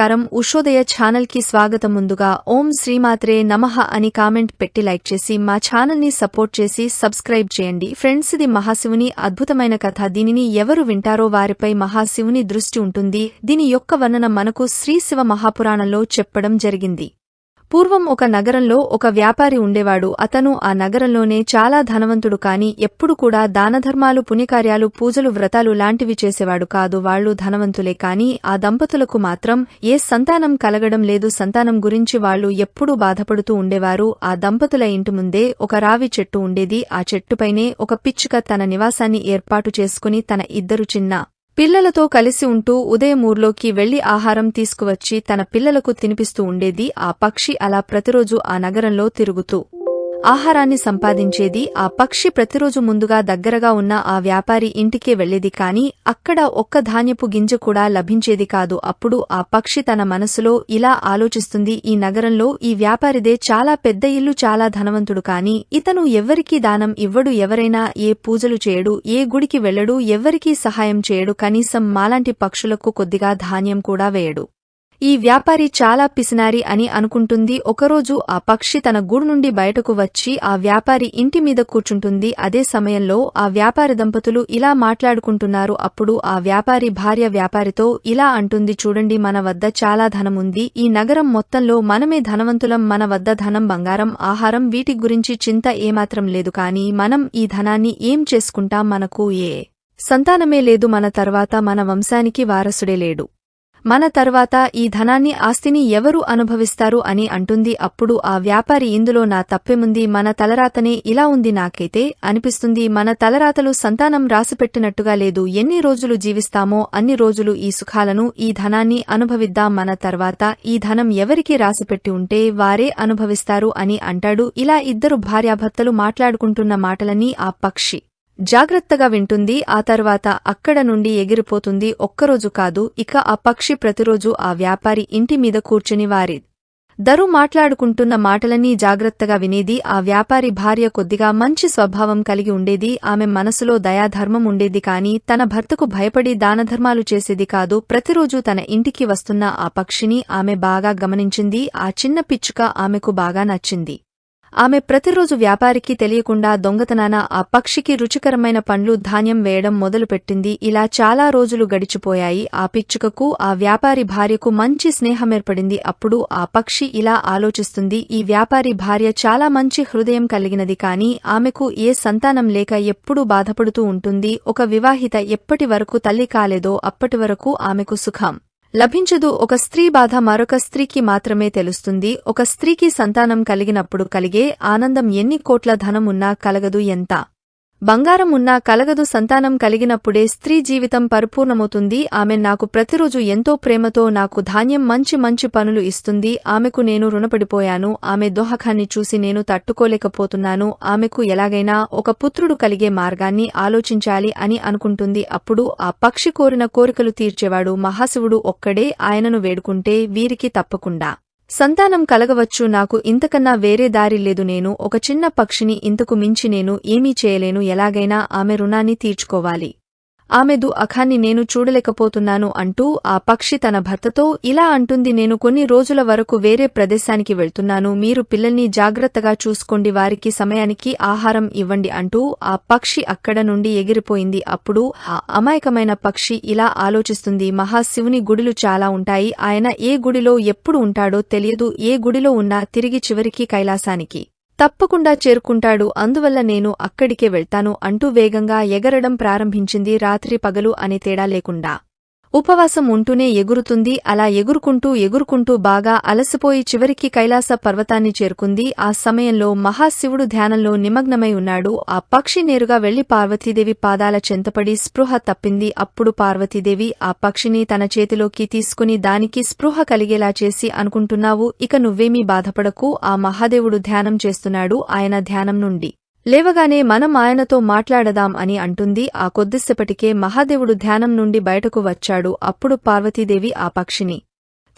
నమస్కారం. ఉషోదయ ఛానల్కి స్వాగతం. ముందుగా ఓం శ్రీమాత్రే నమః అని కామెంట్ పెట్టి లైక్ చేసి మా ఛానల్ని సపోర్ట్ చేసి సబ్స్క్రైబ్ చేయండి. ఫ్రెండ్స్ ఇది మహాశివుని అద్భుతమైన కథ. దీనిని ఎవరు వింటారో వారిపై మహాశివుని దృష్టి ఉంటుంది. దీని యొక్క వర్ణన మనకు శ్రీశివ మహాపురాణంలో చెప్పడం జరిగింది. పూర్వం ఒక నగరంలో ఒక వ్యాపారి ఉండేవాడు. అతను ఆ నగరంలోనే చాలా ధనవంతుడు కాని ఎప్పుడు కూడా దానధర్మాలు పుణ్యకార్యాలు పూజలు వ్రతాలు లాంటివి చేసేవాడు కాదు. వాళ్ళు ధనవంతులే కాని ఆ దంపతులకు మాత్రం ఏ సంతానం కలగడం లేదు. సంతానం గురించి వాళ్ళు ఎప్పుడూ బాధపడుతూ ఉండేవారు. ఆ దంపతుల ఇంటి ముందే ఒక రావి చెట్టు ఉండేది. ఆ చెట్టుపైనే ఒక పిచ్చుక తన నివాసాన్ని ఏర్పాటు చేసుకుని తన ఇద్దరు చిన్న పిల్లలతో కలిసి ఉంటూ ఉదయమూర్లోకి వెళ్ళి ఆహారం తీసుకువచ్చి తన పిల్లలకు తినిపిస్తూ ఉండేది ఆ పక్షి అలా ప్రతిరోజు ఆ నగరంలో తిరుగుతూ. ఆహారాన్ని సంపాదించేది ఆ పక్షి ప్రతిరోజు ముందుగా దగ్గరగా ఉన్న ఆ వ్యాపారి ఇంటికే వెళ్ళేది కాని అక్కడ ఒక్క ధాన్యపు గింజ కూడా లభించేది కాదు. అప్పుడు ఆ పక్షి తన మనసులో ఇలా ఆలోచిస్తుంది ఈ నగరంలో ఈ వ్యాపారిదే చాలా పెద్ద ఇల్లు చాలా ధనవంతుడు కాని ఇతను ఎవ్వరికీ దానం ఇవ్వడు ఎవరైనా ఏ పూజలు చేయడు ఏ గుడికి వెళ్ళడు ఎవ్వరికీ సహాయం చేయడు కనీసం మాలాంటి పక్షులకు కొద్దిగా ధాన్యం కూడా వేయడు. ఈ వ్యాపారి చాలా పిసినారి అని అనుకుంటుంది. ఒకరోజు ఆ పక్షి తన గూడు నుండి బయటకు వచ్చి ఆ వ్యాపారి ఇంటి మీద కూర్చుంటుంది. అదే సమయంలో ఆ వ్యాపారి దంపతులు ఇలా మాట్లాడుకుంటున్నారు. అప్పుడు ఆ వ్యాపారి భార్య వ్యాపారితో ఇలా అంటుంది. చూడండి మన వద్ద చాలా ధనముంది ఈ నగరం మొత్తంలో మనమే ధనవంతులం మన వద్ద ధనం బంగారం ఆహారం వీటి గురించి చింత ఏమాత్రం లేదు. కాని మనం ఈ ధనాన్ని ఏం చేసుకుంటాం? మనకు ఏ సంతానమే లేదు. మన తర్వాత మన వంశానికి వారసుడే లేడు. మన తర్వాత ఈ ధనాన్ని ఆస్తిని ఎవరు అనుభవిస్తారు అని అంటుంది. అప్పుడు ఆ వ్యాపారి ఇందులో నా తప్పెముంది? మన తలరాతనే ఇలా ఉంది నాకైతే అనిపిస్తుంది. మన తలరాతలు సంతానం రాసిపెట్టినట్టుగా లేదు. ఎన్ని రోజులు జీవిస్తామో అన్ని రోజులు ఈ సుఖాలను ఈ ధనాన్ని అనుభవిద్దాం. మన తర్వాత ఈ ధనం ఎవరికి రాసిపెట్టి ఉంటే వారే అనుభవిస్తారు అని అంటాడు. ఇలా ఇద్దరు భార్యాభర్తలు మాట్లాడుకుంటున్న మాటలని ఆ పక్షి జాగ్రత్తగా వింటుంది ఆ తర్వాత అక్కడ నుండి ఎగిరిపోతుంది ఒక్కరోజు కాదు ఇక ఆ పక్షి ప్రతిరోజు ఆ వ్యాపారి ఇంటి మీద కూర్చుని వారి దరు మాట్లాడుకుంటున్న మాటలన్నీ జాగ్రత్తగా వినేది ఆ వ్యాపారి భార్య కొద్దిగా మంచి స్వభావం కలిగి ఉండేది ఆమె మనసులో దయాధర్మం ఉండేది కాని తన భర్తకు భయపడి దానధర్మాలు చేసేది కాదు ప్రతిరోజు తన ఇంటికి వస్తున్న ఆ పక్షిని ఆమె బాగా గమనించింది ఆ చిన్న పిచ్చుక ఆమెకు బాగా నచ్చింది. ఆమె ప్రతిరోజు వ్యాపారికి తెలియకుండా దొంగతనాన ఆ పక్షికి రుచికరమైన పండ్లు ధాన్యం వేయడం మొదలుపెట్టింది. ఇలా చాలా రోజులు గడిచిపోయాయి. ఆ పిచ్చుకకు ఆ వ్యాపారి భార్యకు మంచి స్నేహమేర్పడింది అప్పుడు ఆ పక్షి ఇలా ఆలోచిస్తుంది ఈ వ్యాపారి భార్య చాలా మంచి హృదయం కలిగినది కాని ఆమెకు ఏ సంతానం లేక ఎప్పుడూ బాధపడుతూ ఉంటుంది. ఒక వివాహిత ఎప్పటి వరకు తల్లి కాలేదో అప్పటి వరకు ఆమెకు సుఖం. లభించదు ఒక స్త్రీ బాధ మరొక స్త్రీకి మాత్రమే తెలుస్తుంది. ఒక స్త్రీకి సంతానం కలిగినప్పుడు కలిగే ఆనందం ఎన్ని కోట్ల ధనం ఉన్నా కలగదు ఎంత? బంగారం ఉన్నా కలగదు సంతానం కలిగినప్పుడే స్త్రీ జీవితం పరిపూర్ణమవుతుంది. ఆమె నాకు ప్రతిరోజు ఎంతో ప్రేమతో నాకు ధాన్యం మంచి మంచి పనులు ఇస్తుంది. ఆమెకు నేను రుణపడిపోయాను. ఆమె దోహకాన్ని చూసి నేను తట్టుకోలేకపోతున్నాను. ఆమెకు ఎలాగైనా ఒక పుత్రుడు కలిగే మార్గాన్ని ఆలోచించాలి అని అనుకుంటుంది. అప్పుడు ఆ పక్షి కోరిన కోరికలు తీర్చేవాడు మహాశివుడు ఒక్కడే ఆయనను వేడుకుంటే వీరికి తప్పకుండా. సంతానం కలగవచ్చు నాకు ఇంతకన్నా వేరే దారి లేదు నేను ఒక చిన్న పక్షిని ఇంతకు మించి నేను ఏమీ చేయలేను ఎలాగైనా ఆమె రుణాన్ని తీర్చుకోవాలి. ఆమెదు అఖాన్ని నేను చూడలేకపోతున్నాను అంటూ ఆ పక్షి తన భర్తతో ఇలా అంటుంది నేను కొన్ని రోజుల వరకు వేరే ప్రదేశానికి వెళ్తున్నాను మీరు పిల్లల్ని జాగ్రత్తగా చూసుకోండి వారికి సమయానికి ఆహారం ఇవ్వండి అంటూ ఆ పక్షి అక్కడ నుండి ఎగిరిపోయింది. అప్పుడు ఆ అమాయకమైన పక్షి ఇలా ఆలోచిస్తుంది మహాశివుని గుడిలు చాలా ఉంటాయి ఆయన ఏ గుడిలో ఎప్పుడు ఉంటాడో తెలియదు ఏ గుడిలో ఉన్నా తిరిగి చివరికి కైలాసానికి. తప్పకుండా చేరుకుంటాడు. అందువల్ల నేను అక్కడికే వెళ్తాను అంటూ వేగంగా ఎగరడం ప్రారంభించింది రాత్రి పగలు అనే తేడా లేకుండా. ఉపవాసం ఉంటూనే ఎగురుతుంది అలా ఎగురుకుంటూ ఎగురుకుంటూ బాగా అలసిపోయి చివరికి కైలాస పర్వతాన్ని చేరుకుంది. ఆ సమయంలో మహాశివుడు ధ్యానంలో నిమగ్నమై ఉన్నాడు. ఆ పక్షి నేరుగా వెళ్ళి పార్వతీదేవి పాదాల చెంతపడి స్పృహ తప్పింది. అప్పుడు పార్వతీదేవి ఆ పక్షిని తన చేతిలోకి తీసుకుని దానికి స్పృహ కలిగేలా చేసి అనుకుంటున్నావు ఇక నువ్వేమీ బాధపడకు. ఆ మహాదేవుడు ధ్యానం చేస్తున్నాడు ఆయన ధ్యానం నుండి లేవగానే మనం ఆయనతో మాట్లాడదాం అని అంటుంది. ఆ కొద్దిసేపటికే మహాదేవుడు ధ్యానం నుండి బయటకు వచ్చాడు. అప్పుడు పార్వతీదేవి ఆ పక్షిని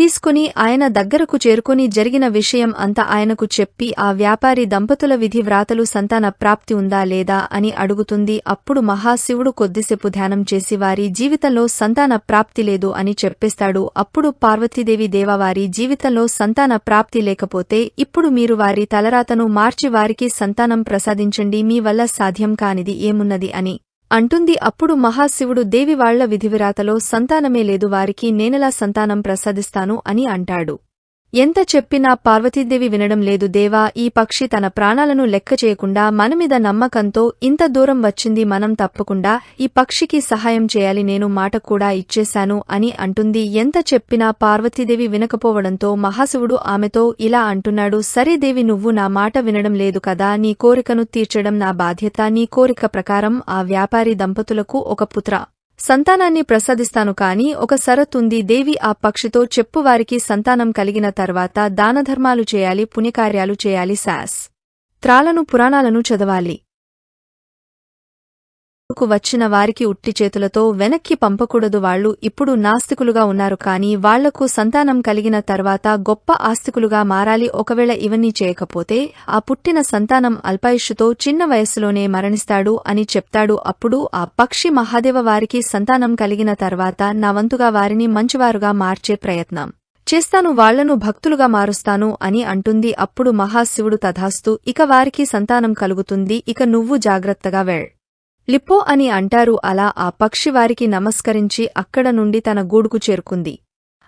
తీసుకుని ఆయన దగ్గరకు చేరుకొని జరిగిన విషయం అంతా ఆయనకు చెప్పి ఆ వ్యాపారి దంపతుల విధి వ్రాతలు సంతాన ప్రాప్తి ఉందా లేదా అని అడుగుతుంది. అప్పుడు మహాశివుడు కొద్దిసేపు ధ్యానం చేసి వారి జీవితంలో సంతాన ప్రాప్తి లేదు అని చెప్పేస్తాడు. అప్పుడు పార్వతీదేవి దేవవారి జీవితంలో సంతాన ప్రాప్తి లేకపోతే ఇప్పుడు మీరు వారి తలరాతను మార్చి వారికి సంతానం ప్రసాదించండి మీ వల్ల సాధ్యం కానిది ఏమున్నది అని అంటుంది అప్పుడు మహాశివుడు దేవి వాళ్ళ విధివిరాతలో సంతానమే లేదు వారికి నేనెలా సంతానం ప్రసాదిస్తాను అని అంటాడు. ఎంత చెప్పినా పార్వతీదేవి వినడం లేదు దేవా ఈ పక్షి తన ప్రాణాలను లెక్క చేయకుండా మనమీద నమ్మకంతో ఇంత దూరం వచ్చింది మనం తప్పకుండా ఈ పక్షికి సహాయం చేయాలి నేను మాట కూడా ఇచ్చేశాను అని అంటుంది. ఎంత చెప్పినా పార్వతీదేవి వినకపోవడంతో మహాశివుడు ఆమెతో ఇలా అంటున్నాడు సరే దేవి నువ్వు నా మాట వినడం లేదు కదా నీ కోరికను తీర్చడం నా బాధ్యత నీ కోరిక ప్రకారం ఆ వ్యాపారి దంపతులకు ఒక పుత్ర. సంతానాన్ని ప్రసాదిస్తాను కాని ఒక సరతుంది దేవి ఆ పక్షితో చెప్పువారికి సంతానం కలిగిన తర్వాత దానధర్మాలు చేయాలి పుణ్యకార్యాలు చేయాలి శాస్ త్రాలను పురాణాలను చదవాలి. కు వచ్చిన వారికి ఉట్టి చేతులతో వెనక్కి పంపకూడదు వాళ్ళు ఇప్పుడు నాస్తికులుగా ఉన్నారు కాని వాళ్ళకు సంతానం కలిగిన తర్వాత గొప్ప ఆస్తికులుగా మారాలి. ఒకవేళ ఇవన్నీ చేయకపోతే ఆ పుట్టిన సంతానం అల్పాయుషుతో చిన్న వయస్సులోనే మరణిస్తాడు అని చెప్తాడు. అప్పుడు ఆ పక్షి మహాదేవ వారికి సంతానం కలిగిన తర్వాత నా వంతుగా వారిని మంచివారుగా మార్చే ప్రయత్నం చేస్తాను వాళ్ళను భక్తులుగా మారుస్తాను అని అంటుంది. అప్పుడు మహాశివుడు తథాస్తు ఇక వారికి సంతానం కలుగుతుంది ఇక నువ్వు జాగ్రత్తగా వెళ్. లిప్పో అని అంటారు అలా ఆ పక్షి వారికి నమస్కరించి అక్కడ నుండి తన గూడుకు చేరుకుంది.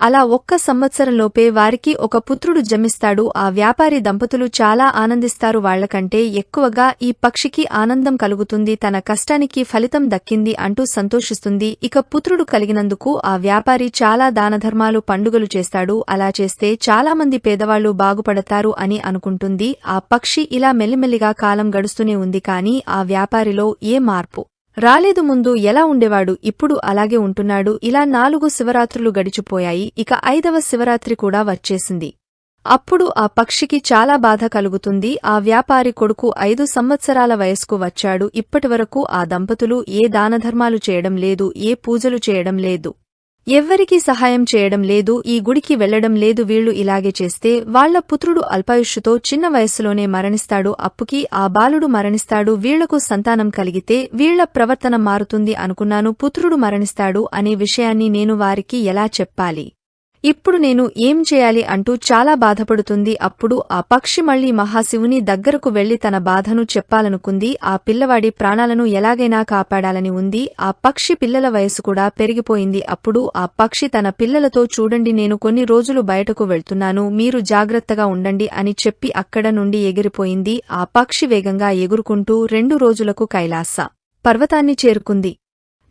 అలా ఒక్క సంవత్సరంలోపే వారికి ఒక పుత్రుడు జమిస్తాడు. ఆ వ్యాపారి దంపతులు చాలా ఆనందిస్తారు. వాళ్ళకంటే ఎక్కువగా ఈ పక్షికి ఆనందం కలుగుతుంది. తన కష్టానికి ఫలితం దక్కింది అంటూ సంతోషిస్తుంది. ఇక పుత్రుడు కలిగినందుకు ఆ వ్యాపారి చాలా దానధర్మాలు పండుగలు చేస్తాడు. అలా చేస్తే చాలామంది పేదవాళ్ళు బాగుపడతారు అని అనుకుంటుంది. ఆ పక్షి ఇలా మెల్లిమెల్లిగా కాలం గడుస్తూనే ఉంది కాని ఆ వ్యాపారిలో ఏ మార్పు? రాలేదు ముందు ఎలా ఉండేవాడు? ఇప్పుడు అలాగే ఉంటున్నాడు. ఇలా నాలుగు శివరాత్రులు గడిచిపోయాయి. ఇక ఐదవ శివరాత్రి కూడా వచ్చేసింది. అప్పుడు ఆ పక్షికి చాలా బాధ కలుగుతుంది. ఆ వ్యాపారి కొడుకు ఐదు సంవత్సరాల వయస్కు వచ్చాడు. ఇప్పటివరకు ఆ దంపతులు ఏ దానధర్మాలు చేయడం లేదు ఏ పూజలు చేయడం లేదు. ఎవ్వరికీ సహాయం చేయడం లేదు ఈ గుడికి వెళ్ళడం లేదు వీళ్ళు ఇలాగే చేస్తే వాళ్ళ పుత్రుడు అల్పాయుష్యుతో చిన్న వయస్సులోనే మరణిస్తాడు అప్పుకి ఆ బాలుడు మరణిస్తాడు వీళ్ళకు సంతానం కలిగితే వీళ్ళ ప్రవర్తన మారుతుంది అనుకున్నాను పుత్రుడు మరణిస్తాడు అనే విషయాన్ని నేను వారికి ఎలా చెప్పాలి? ఇప్పుడు నేను ఏం చేయాలి అంటూ చాలా బాధపడుతుంది. అప్పుడు ఆ పక్షి మళ్ళీ మహాశివుని దగ్గరకు వెళ్ళి తన బాధను చెప్పాలనుకుంది. ఆ పిల్లవాడి ప్రాణాలను ఎలాగైనా కాపాడాలని ఉంది. ఆ పక్షి పిల్లల వయసు కూడా పెరిగిపోయింది. అప్పుడు ఆ పక్షి తన పిల్లలతో చూడండి నేను కొన్ని రోజులు బయటకు వెళ్తున్నాను. మీరు జాగ్రత్తగా ఉండండి అని చెప్పి అక్కడ నుండి ఎగిరిపోయింది. ఆ పక్షి వేగంగా ఎగురుకుంటూ రెండు రోజులకు కైలాస పర్వతాన్ని చేరుకుంది.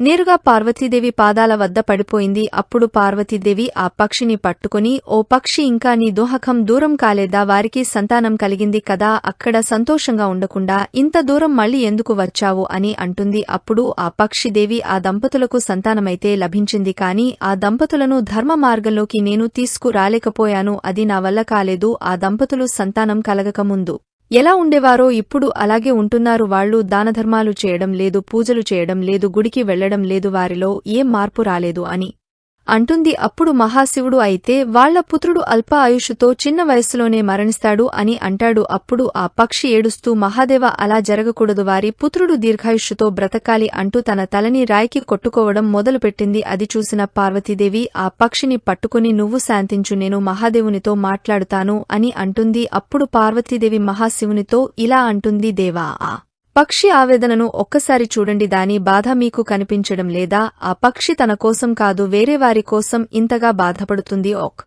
నేరుగా పార్వతీదేవి పాదాల వద్ద పడిపోయింది. అప్పుడు పార్వతీదేవి ఆ పక్షిని పట్టుకుని ఓ పక్షి ఇంకా నీ దోహకం దూరం కాలేదా? వారికి సంతానం కలిగింది కదా అక్కడ సంతోషంగా ఉండకుండా ఇంత దూరం మళ్ళీ ఎందుకు వచ్చావు? అని అంటుంది. అప్పుడు ఆ పక్షిదేవి ఆ దంపతులకు సంతానమైతే లభించింది కాని ఆ దంపతులను ధర్మ మార్గంలోకి నేను తీసుకురాలేకపోయాను అది నా వల్ల కాలేదు. ఆ దంపతులు సంతానం కలగకముందు ఎలా ఉండేవారో ఇప్పుడు అలాగే ఉంటున్నారు. వాళ్ళు దానధర్మాలు చేయడం లేదు పూజలు చేయడం లేదు గుడికి వెళ్ళడం లేదు వారిలో ఏం మార్పు రాలేదు అని. అంటుంది అప్పుడు మహాశివుడు అయితే వాళ్ళ పుత్రుడు అల్ప ఆయుషుతో చిన్న వయస్సులోనే మరణిస్తాడు అని అంటాడు. అప్పుడు ఆ పక్షి ఏడుస్తూ మహాదేవ అలా జరగకూడదు. వారి పుత్రుడు దీర్ఘాయుషుతో బ్రతకాలి అంటూ తన తలని రాయికి కొట్టుకోవడం మొదలుపెట్టింది. అది చూసిన పార్వతీదేవి ఆ పక్షిని పట్టుకుని నువ్వు శాంతించు. నేను మహాదేవునితో మాట్లాడుతాను అని అంటుంది. అప్పుడు పార్వతీదేవి మహాశివునితో ఇలా అంటుంది దేవా ఆ పక్షి ఆవేదనను ఒక్కసారి చూడండి. దాని బాధ మీకు కనిపించడం లేదా ఆ పక్షి తన కోసం కాదు వేరే వారి కోసం ఇంతగా బాధపడుతుంది. ఒక్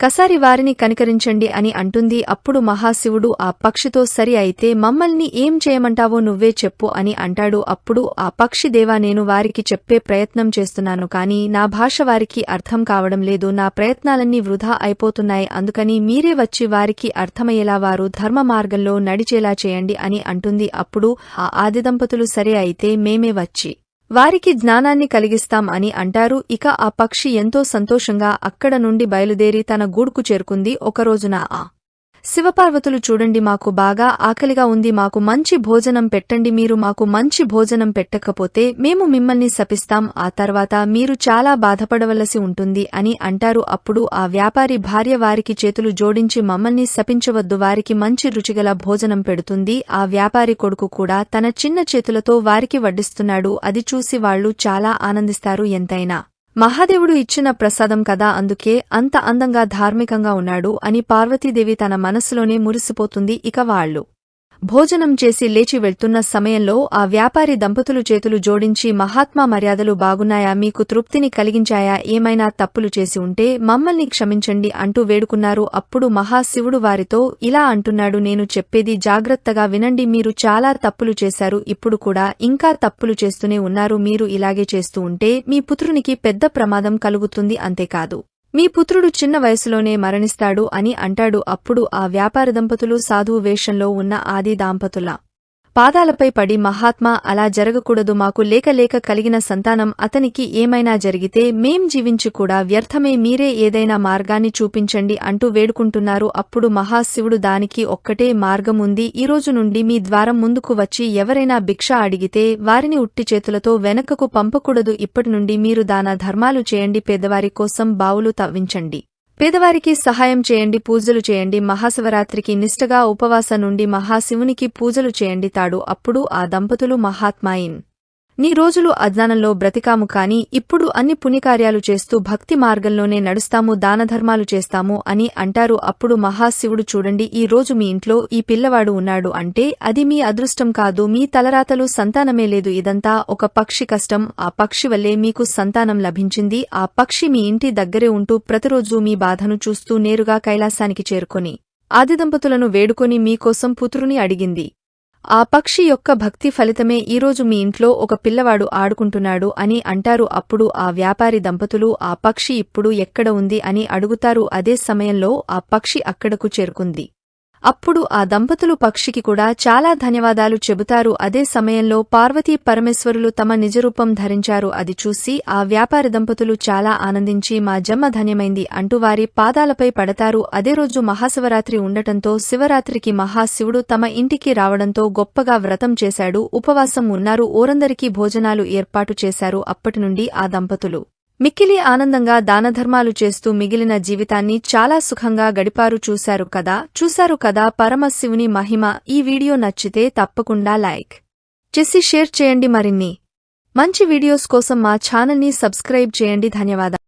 కసారి వారిని కనికరించండి అని అంటుంది. అప్పుడు మహాశివుడు ఆ పక్షితో సరి అయితే మమ్మల్ని ఏం చేయమంటావో నువ్వే చెప్పు అని అంటాడు. అప్పుడు ఆ పక్షి దేవా నేను వారికి చెప్పే ప్రయత్నం చేస్తున్నాను కాని నా భాష వారికి అర్థం కావడం లేదు. నా ప్రయత్నాలన్నీ వృధా అయిపోతున్నాయి. అందుకని మీరే వచ్చి వారికి అర్థమయ్యేలా వారు ధర్మ మార్గంలో నడిచేలా చేయండి అని అంటుంది. అప్పుడు ఆ ఆది దంపతులు సరే అయితే మేమే వచ్చి వారికి జ్ఞానాన్ని కలిగిస్తాం అని అంటారు. ఇక ఆ పక్షి ఎంతో సంతోషంగా అక్కడ నుండి బయలుదేరి తన గూడుకు చేరుకుంది. ఒకరోజున ఆ శివపార్వతులు చూడండి మాకు బాగా ఆకలిగా ఉంది మాకు మంచి భోజనం పెట్టండి మీరు మాకు మంచి భోజనం పెట్టకపోతే మేము మిమ్మల్ని శపిస్తాం ఆ తర్వాత మీరు చాలా బాధపడవలసి ఉంటుంది అని అంటారు. అప్పుడు ఆ వ్యాపారి భార్య వారికి చేతులు జోడించి మమ్మల్ని శపించవద్దు వారికి మంచి రుచిగల భోజనం పెడుతుంది. ఆ వ్యాపారి కొడుకు కూడా తన చిన్న చేతులతో వారికి వడ్డిస్తున్నాడు అది చూసి వాళ్ళు చాలా ఆనందిస్తారు. ఎంతైనా మహాదేవుడు ఇచ్చిన ప్రసాదం కదా అందుకే అంత అందంగా ధార్మికంగా ఉన్నాడు అని పార్వతీదేవి తన మనసులోనే మురిసిపోతుంది ఇక వాళ్ళు. భోజనం చేసి లేచి వెళ్తున్న సమయంలో ఆ వ్యాపారి దంపతులు చేతులు జోడించి మహాత్మా మర్యాదలు బాగున్నాయా మీకు తృప్తిని కలిగించాయా ఏమైనా తప్పులు చేసి ఉంటే మమ్మల్ని క్షమించండి అంటూ వేడుకున్నారు. అప్పుడు మహాశివుడు వారితో ఇలా అంటున్నాడు నేను చెప్పేది జాగ్రత్తగా వినండి మీరు చాలా తప్పులు చేశారు ఇప్పుడు కూడా ఇంకా తప్పులు చేస్తూనే ఉన్నారు మీరు ఇలాగే చేస్తూ ఉంటే మీ పుత్రునికి పెద్ద ప్రమాదం కలుగుతుంది అంతేకాదు. మీ పుత్రుడు చిన్న వయసులోనే మరణిస్తాడు అని అంటాడు అప్పుడు ఆ వ్యాపార దంపతులు సాధువు వేషంలో ఉన్న ఆది దాంపతుల పాదాలపై పడి మహాత్మా అలా జరగకూడదు మాకు లేక లేక కలిగిన సంతానం అతనికి ఏమైనా జరిగితే మేం జీవించి కూడా వ్యర్థమే మీరే ఏదైనా మార్గాన్ని చూపించండి అంటూ వేడుకుంటున్నారు. అప్పుడు మహాశివుడు దానికి ఒక్కటే మార్గముంది. ఈ రోజు నుండి మీ ద్వారం ముందుకు వచ్చి ఎవరైనా భిక్ష అడిగితే వారిని ఉట్టి చేతులతో వెనకకు పంపకూడదు. ఇప్పటి నుండి మీరు దాన ధర్మాలు చేయండి. పేదవారి కోసం బావులు తవ్వించండి. పేదవారికి సహాయం చేయండి పూజలు చేయండి మహాశివరాత్రికి నిష్టగా ఉపవాస నుండి మహాశివునికి పూజలు చేయండి తాడు అప్పుడు ఆ దంపతులు మహాత్మాయిన్. నీ రోజులు అజ్ఞానంలో బ్రతికాము కాని ఇప్పుడు అన్ని పుణ్యకార్యాలు చేస్తూ భక్తి మార్గంలోనే నడుస్తాము దానధర్మాలు చేస్తాము అని అంటారు అప్పుడు మహాశివుడు చూడండి ఈ రోజు మీ ఇంట్లో ఈ పిల్లవాడు ఉన్నాడు అంటే అది మీ అదృష్టం కాదు మీ తలరాతలు సంతానమే లేదు ఇదంతా ఒక పక్షి కష్టం ఆ పక్షి వల్లే మీకు సంతానం లభించింది ఆ పక్షి మీ ఇంటి దగ్గరే ఉంటూ ప్రతిరోజూ మీ బాధను చూస్తూ నేరుగా కైలాసానికి చేరుకొని ఆదిదంపతులను వేడుకొని మీకోసం పుత్రుని అడిగింది. ఆ పక్షి యొక్క భక్తి ఫలితమే ఈరోజు మీ ఇంట్లో ఒక పిల్లవాడు ఆడుకుంటున్నాడు అని అంటారు. అప్పుడు ఆ వ్యాపారి దంపతులు ఆ పక్షి ఇప్పుడు ఎక్కడ ఉంది? అని అడుగుతారు. అదే సమయంలో ఆ పక్షి అక్కడకు చేరుకుంది. అప్పుడు ఆ దంపతులు పక్షికి కూడా చాలా ధన్యవాదాలు చెబుతారు. అదే సమయంలో పార్వతీ పరమేశ్వరులు తమ నిజరూపం ధరించారు. అది చూసి ఆ వ్యాపారి దంపతులు చాలా ఆనందించి మా జన్మ ధన్యమైంది అంటూ వారి పాదాలపై పడతారు. అదే రోజు మహాశివరాత్రి ఉండటంతో శివరాత్రికి మహాశివుడు తమ ఇంటికి రావడంతో గొప్పగా వ్రతం చేశాడు. ఉపవాసం ఉన్నారు. ఓరందరికీ భోజనాలు ఏర్పాటు చేశారు అప్పటి నుండి ఆ దంపతులు. మిక్కిలి ఆనందంగా దానధర్మాలు చేస్తూ మిగిలిన జీవితాన్ని చాలా సుఖంగా గడిపారు చూశారు కదా. చూశారు కదా పరమశివుని మహిమ. ఈ వీడియో నచ్చితే తప్పకుండా లైక్ చేసి షేర్ చేయండి మరిన్ని మంచి వీడియోస్ కోసం మా ఛానల్ని సబ్స్క్రైబ్ చేయండి. ధన్యవాదాలు.